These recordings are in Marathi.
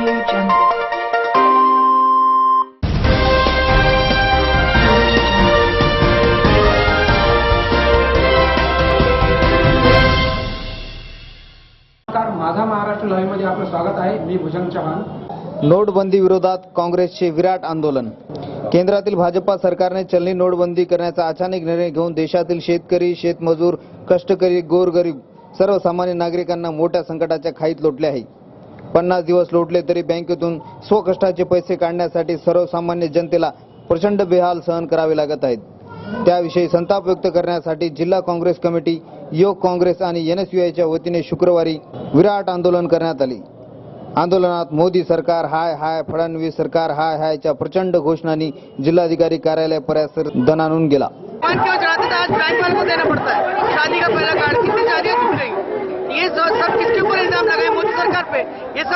माझा महाराष्ट्र आपलं स्वागत आहे. मी चव्हाण. नोटबंदी विरोधात काँग्रेसचे विराट आंदोलन. केंद्रातील भाजपा सरकारने चलनी नोटबंदी करण्याचा अचानक निर्णय घेऊन देशातील शेतकरी शेतमजूर कष्टकरी गोरगरीब सर्वसामान्य नागरिकांना मोठ्या संकटाच्या खाईत लोटले आहे. पन्नास दिवस लोटले तरी बँकेतून स्वकष्टाचे पैसे काढण्यासाठी सर्वसामान्य जनतेला प्रचंड बेहाल सहन करावे लागत आहेत. त्याविषयी संताप व्यक्त करण्यासाठी जिल्हा काँग्रेस कमिटी योग काँग्रेस आणि एन एस वतीने शुक्रवारी विराट आंदोलन करण्यात आले. आंदोलनात मोदी सरकार हाय हाय फडणवीस सरकार हाय हायच्या प्रचंड घोषणांनी जिल्हाधिकारी कार्यालय परिसर दणानून गेला. क्यों आज देना पड़ता है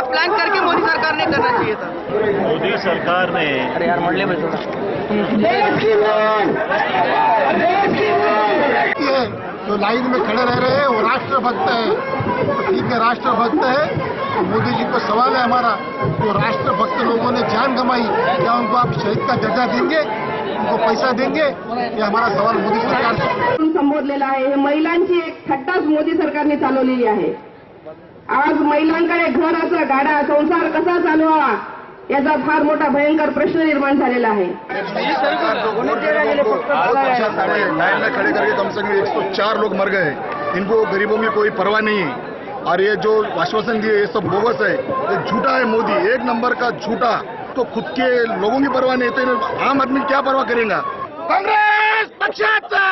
प्लान करके मोदी सरकार ने करना चाहिए था। मोदी सरकार ने अरे यार मरले में थोड़ा जो लाइन में खड़े रह रहे हैं वो राष्ट्रभक्त है। तो ठीक है राष्ट्रभक्त है। तो मोदी जी को सवाल है हमारा जो राष्ट्रभक्त लोगों ने जान गंवाई। क्या उनको आप शहीद का दर्जा देंगे? उनको पैसा देंगे? ये हमारा सवाल मोदी सरकार संबोधलेलं आहे हे। महिलांची एक थट्टाच मोदी सरकारने चालवलेली आहे. आज महिलांकडे घराचा गाडा संसार कसा चालवावा याचा फार मोठा भयंकर प्रश्न निर्माण झालेला आहे. खड़े करके कम से कम एक सौ चार लोग मर गए इनको गरीबों में कोई परवाह नहीं है। और ये जो आश्वासन दिए ये सब बोगस है ये झूठा है मोदी। एक नंबर का झूठा तो खुद के लोगों की परवाह नहीं तो आम आदमी क्या परवाह करेगा? कांग्रेस पक्षाचा।